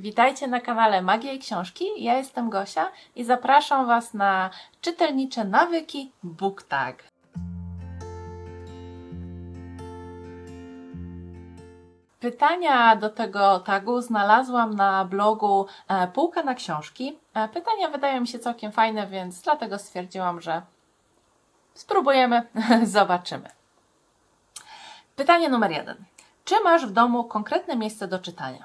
Witajcie na kanale Magia i Książki. Ja jestem Gosia i zapraszam Was na czytelnicze nawyki BookTag. Pytania do tego tagu znalazłam na blogu e, Półka na Książki. E, Pytania wydają mi się całkiem fajne, więc dlatego stwierdziłam, że spróbujemy, zobaczymy. Pytanie numer jeden. Czy masz w domu konkretne miejsce do czytania?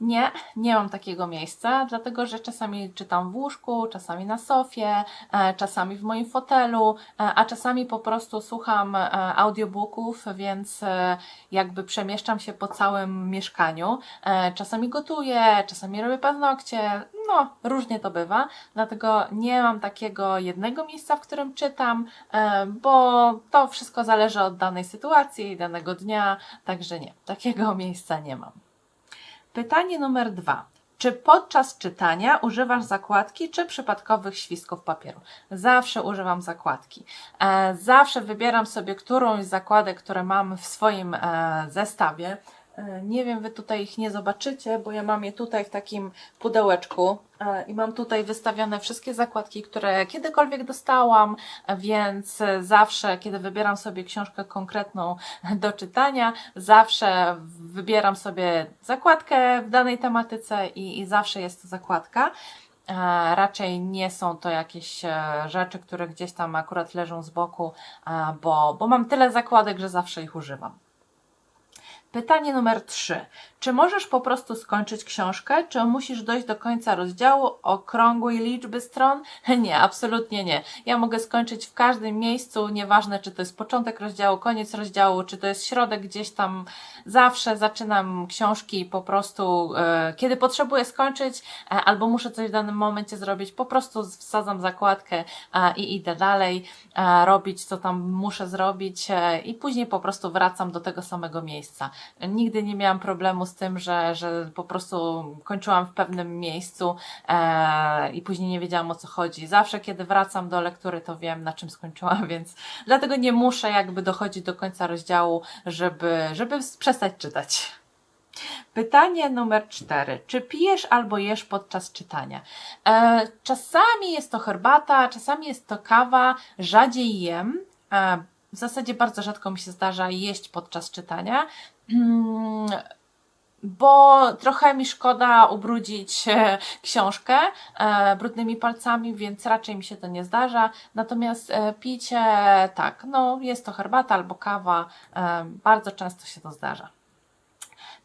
Nie, nie mam takiego miejsca, dlatego że czasami czytam w łóżku, czasami na sofie, e, czasami w moim fotelu, e, a czasami po prostu słucham e, audiobooków, więc jakby przemieszczam się po całym mieszkaniu. Czasami gotuję, czasami robię paznokcie, no różnie to bywa, dlatego nie mam takiego jednego miejsca, w którym czytam, bo to wszystko zależy od danej sytuacji, danego dnia, także nie, takiego miejsca nie mam. Pytanie numer dwa. Czy podczas czytania używasz zakładki czy przypadkowych świstków papieru? Zawsze używam zakładki. E, zawsze wybieram sobie którąś z zakładek, które mam w swoim e, zestawie. E, nie wiem, wy tutaj ich nie zobaczycie, bo ja mam je tutaj w takim pudełeczku e, i mam tutaj wystawione wszystkie zakładki, które kiedykolwiek dostałam, e, więc zawsze, kiedy wybieram sobie książkę konkretną do czytania, zawsze wybieram sobie zakładkę w danej tematyce i, i zawsze jest to zakładka. Raczej nie są to jakieś rzeczy, które gdzieś tam akurat leżą z boku, bo, bo mam tyle zakładek, że zawsze ich używam. Pytanie numer 3. Czy możesz po prostu skończyć książkę, czy musisz dojść do końca rozdziału okrągłej liczby stron? Nie, absolutnie nie. Ja mogę skończyć w każdym miejscu, nieważne czy to jest początek rozdziału, koniec rozdziału, czy to jest środek gdzieś tam. Zawsze zaczynam książki po prostu, e, kiedy potrzebuję skończyć, e, albo muszę coś w danym momencie zrobić, po prostu wsadzam zakładkę e, i idę dalej, robić co tam muszę zrobić i później po prostu wracam do tego samego miejsca. Nigdy nie miałam problemu z tym, że, że po prostu kończyłam w pewnym miejscu e, i później nie wiedziałam o co chodzi. Zawsze, kiedy wracam do lektury, to wiem na czym skończyłam, więc dlatego nie muszę jakby dochodzić do końca rozdziału, żeby, żeby przestać czytać. Pytanie numer cztery. Czy pijesz albo jesz podczas czytania? E, czasami jest to herbata, czasami jest to kawa, rzadziej jem. E, w zasadzie bardzo rzadko mi się zdarza jeść podczas czytania. Mm, bo trochę mi szkoda ubrudzić e, książkę e, brudnymi palcami, więc raczej mi się to nie zdarza. Natomiast e, picie, tak, no jest to herbata albo kawa, bardzo często się to zdarza.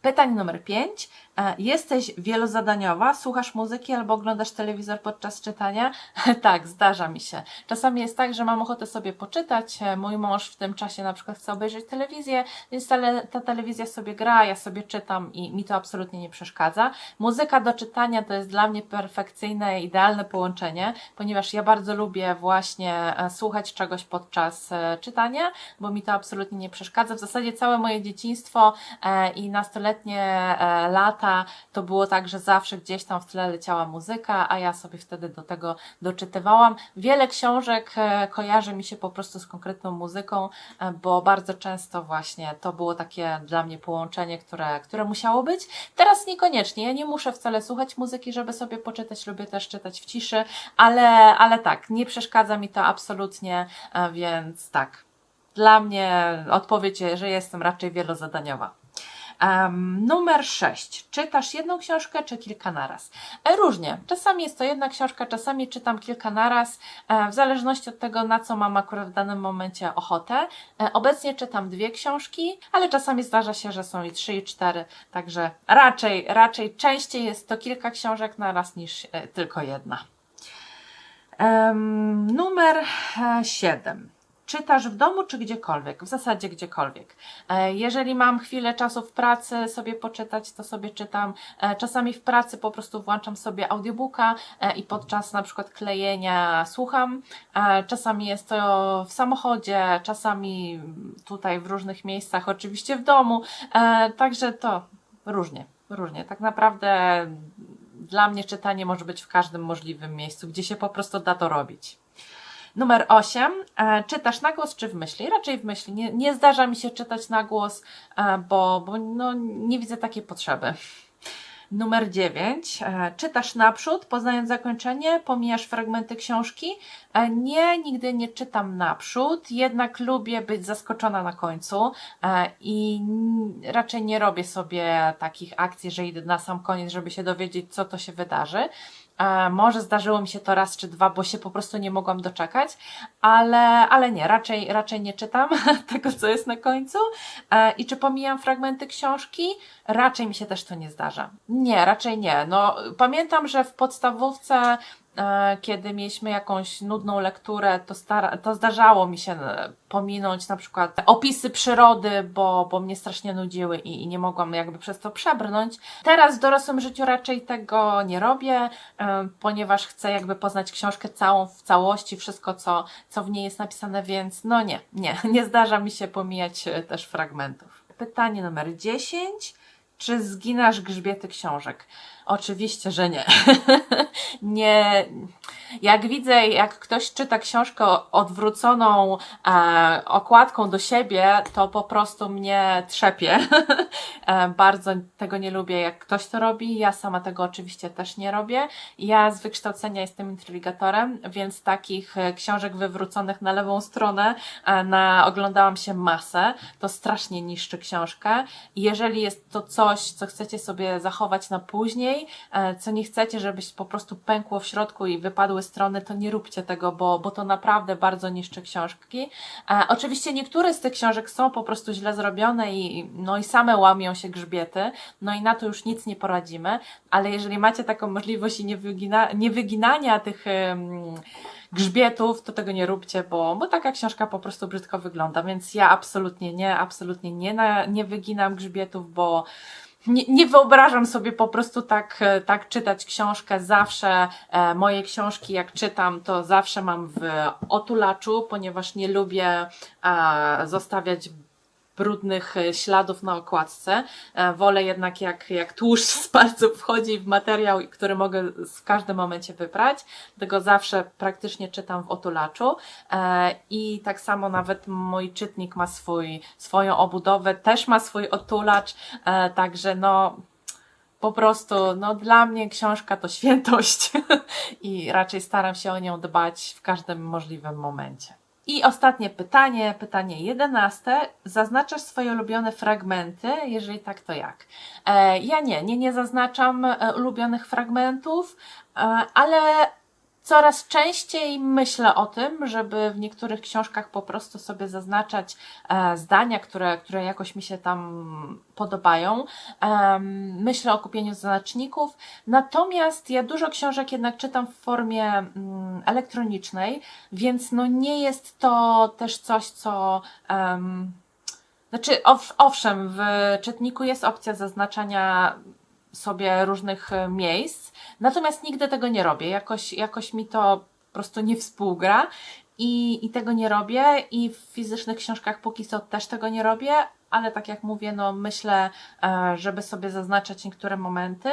Pytanie numer 5. Jesteś wielozadaniowa, słuchasz muzyki albo oglądasz telewizor podczas czytania? tak, zdarza mi się. Czasami jest tak, że mam ochotę sobie poczytać, e, mój mąż w tym czasie na przykład chce obejrzeć telewizję, więc ta, ta telewizja sobie gra, ja sobie czytam i mi to absolutnie nie przeszkadza. Muzyka do czytania to jest dla mnie perfekcyjne, idealne połączenie, ponieważ ja bardzo lubię właśnie e, słuchać czegoś podczas e, czytania, bo mi to absolutnie nie przeszkadza. W zasadzie całe moje dzieciństwo e, i nastoletnie e, lata to było tak, że zawsze gdzieś tam w tle leciała muzyka, a ja sobie wtedy do tego doczytywałam. Wiele książek e, kojarzy mi się po prostu z konkretną muzyką, e, bo bardzo często właśnie to było takie dla mnie połączenie, które, które musiało być. Teraz niekoniecznie, ja nie muszę wcale słuchać muzyki, żeby sobie poczytać, lubię też czytać w ciszy, ale, ale tak, nie przeszkadza mi to absolutnie, więc tak. Dla mnie odpowiedź, że jestem raczej wielozadaniowa. Um, numer 6. Czytasz jedną książkę czy kilka naraz? E, różnie. Czasami jest to jedna książka, czasami czytam kilka naraz, e, w zależności od tego, na co mam akurat w danym momencie ochotę. E, obecnie czytam dwie książki, ale czasami zdarza się, że są i trzy, i cztery, także raczej, raczej częściej jest to kilka książek naraz niż tylko jedna. Em, numer 7. Czytasz w domu czy gdziekolwiek? W zasadzie gdziekolwiek. E, Jeżeli mam chwilę czasu w pracy sobie poczytać, to sobie czytam. E, Czasami w pracy po prostu włączam sobie audiobooka e, i podczas na przykład klejenia słucham. Czasami jest to w samochodzie, czasami tutaj w różnych miejscach, oczywiście w domu. Także to różnie, różnie. Tak naprawdę dla mnie czytanie może być w każdym możliwym miejscu, gdzie się po prostu da to robić. Numer 8. E, czytasz na głos czy w myśli? Raczej w myśli. Nie, nie zdarza mi się czytać na głos, e, bo, bo no, nie widzę takiej potrzeby. Numer 9. Czytasz naprzód, poznając zakończenie, pomijasz fragmenty książki. E, Nie, nigdy nie czytam naprzód, jednak lubię być zaskoczona na końcu e, i raczej nie robię sobie takich akcji, że idę na sam koniec, żeby się dowiedzieć, co to się wydarzy. E, Może zdarzyło mi się to raz czy dwa, bo się po prostu nie mogłam doczekać, ale, ale nie, raczej, raczej nie czytam tego, co jest na końcu. E, I czy pomijam fragmenty książki? Raczej mi się też to nie zdarza. Nie, raczej nie. No, pamiętam, że w podstawówce, kiedy mieliśmy jakąś nudną lekturę, to, stara, to zdarzało mi się e, pominąć na przykład opisy przyrody, bo, bo mnie strasznie nudziły i, i nie mogłam jakby przez to przebrnąć. Teraz w dorosłym życiu raczej tego nie robię, e, ponieważ chcę jakby poznać książkę całą w całości, wszystko co, co w niej jest napisane, więc no nie, nie, nie zdarza mi się pomijać e, też fragmentów. Pytanie numer 10. Czy zginasz grzbiety książek? Oczywiście, że nie. nie. Jak widzę, jak ktoś czyta książkę odwróconą e, okładką do siebie, to po prostu mnie trzepie. e, bardzo tego nie lubię, jak ktoś to robi. Ja sama tego oczywiście też nie robię. Ja z wykształcenia jestem intrygatorem, więc takich e, książek wywróconych na lewą stronę e, na, oglądałam się masę. To strasznie niszczy książkę. Jeżeli jest to coś, co chcecie sobie zachować na później, e, co nie chcecie, żebyś po prostu pękło w środku i wypadły strony, to nie róbcie tego, bo, bo to naprawdę bardzo niszczy książki. E, oczywiście niektóre z tych książek są po prostu źle zrobione i, no i same łamią się grzbiety, no i na to już nic nie poradzimy, ale jeżeli macie taką możliwość i nie, wygina, nie wyginania tych grzbietów, to tego nie róbcie, bo, bo taka książka po prostu brzydko wygląda, więc ja absolutnie nie, absolutnie nie, na, nie wyginam grzbietów, bo nie, nie wyobrażam sobie po prostu tak, e, tak czytać książkę. Zawsze e, moje książki, jak czytam, to zawsze mam w otulaczu, ponieważ nie lubię e, zostawiać brudnych e, śladów na okładce. E, Wolę jednak jak, jak tłuszcz z palców wchodzi w materiał, który mogę w każdym momencie wyprać. Tego zawsze praktycznie czytam w otulaczu. E, I tak samo nawet mój czytnik ma swój, swoją obudowę, też ma swój otulacz, także no po prostu, no dla mnie książka to świętość i raczej staram się o nią dbać w każdym możliwym momencie. I ostatnie pytanie, pytanie jedenaste. Zaznaczasz swoje ulubione fragmenty? Jeżeli tak, to jak? E, ja nie, nie, nie zaznaczam e, ulubionych fragmentów, e, ale coraz częściej myślę o tym, żeby w niektórych książkach po prostu sobie zaznaczać e, zdania, które, które jakoś mi się tam podobają. Myślę o kupieniu znaczników. Natomiast ja dużo książek jednak czytam w formie mm, elektronicznej, więc no nie jest to też coś, co. znaczy, ow- owszem, w czytniku jest opcja zaznaczania sobie różnych e, miejsc, natomiast nigdy tego nie robię. Jakoś, jakoś mi to po prostu nie współgra i, i tego nie robię i w fizycznych książkach póki co też tego nie robię, ale tak jak mówię, no myślę, e, żeby sobie zaznaczać niektóre momenty.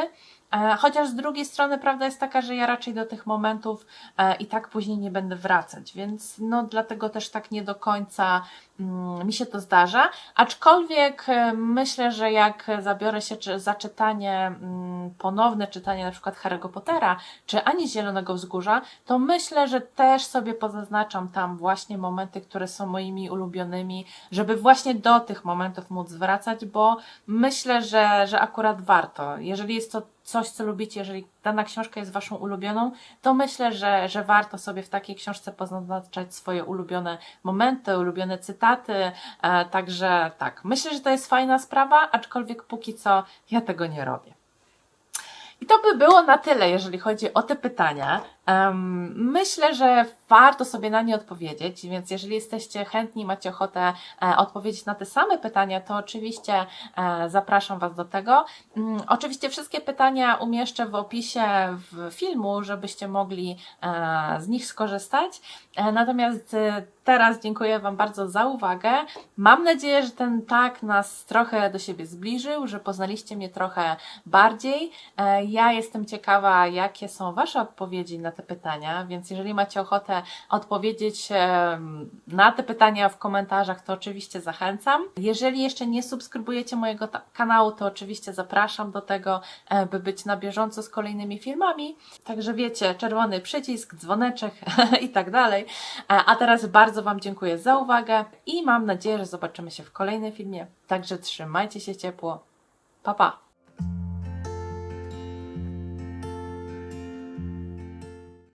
E, Chociaż z drugiej strony prawda jest taka, że ja raczej do tych momentów e, i tak później nie będę wracać, więc no dlatego też tak nie do końca mm, mi się to zdarza. Aczkolwiek myślę, że jak zabiorę się za czytanie, mm, ponowne czytanie na przykład Harry'ego Pottera, czy Ani Zielonego Wzgórza, to myślę, że też sobie pozaznaczam tam właśnie momenty, które są moimi ulubionymi, żeby właśnie do tych momentów móc wracać, bo myślę, że, że akurat warto. Jeżeli jest to coś, co lubicie, jeżeli dana książka jest Waszą ulubioną, to myślę, że, że warto sobie w takiej książce pozaznaczać swoje ulubione momenty, ulubione cytaty. E, także tak, myślę, że to jest fajna sprawa, aczkolwiek póki co ja tego nie robię. I to by było na tyle, jeżeli chodzi o te pytania. Em, myślę, że warto sobie na nie odpowiedzieć, więc jeżeli jesteście chętni, macie ochotę e, odpowiedzieć na te same pytania, to oczywiście e, zapraszam Was do tego. Mm, oczywiście wszystkie pytania umieszczę w opisie w filmu, żebyście mogli e, z nich skorzystać. E, natomiast e, teraz dziękuję Wam bardzo za uwagę. Mam nadzieję, że ten tak nas trochę do siebie zbliżył, że poznaliście mnie trochę bardziej. E, Ja jestem ciekawa, jakie są Wasze odpowiedzi na te pytania, więc jeżeli macie ochotę odpowiedzieć na te pytania w komentarzach, to oczywiście zachęcam. Jeżeli jeszcze nie subskrybujecie mojego kanału, to oczywiście zapraszam do tego, e, by być na bieżąco z kolejnymi filmami. Także wiecie, czerwony przycisk, dzwoneczek i tak dalej. E, A teraz bardzo Wam dziękuję za uwagę i mam nadzieję, że zobaczymy się w kolejnym filmie. Także trzymajcie się ciepło. Pa, pa!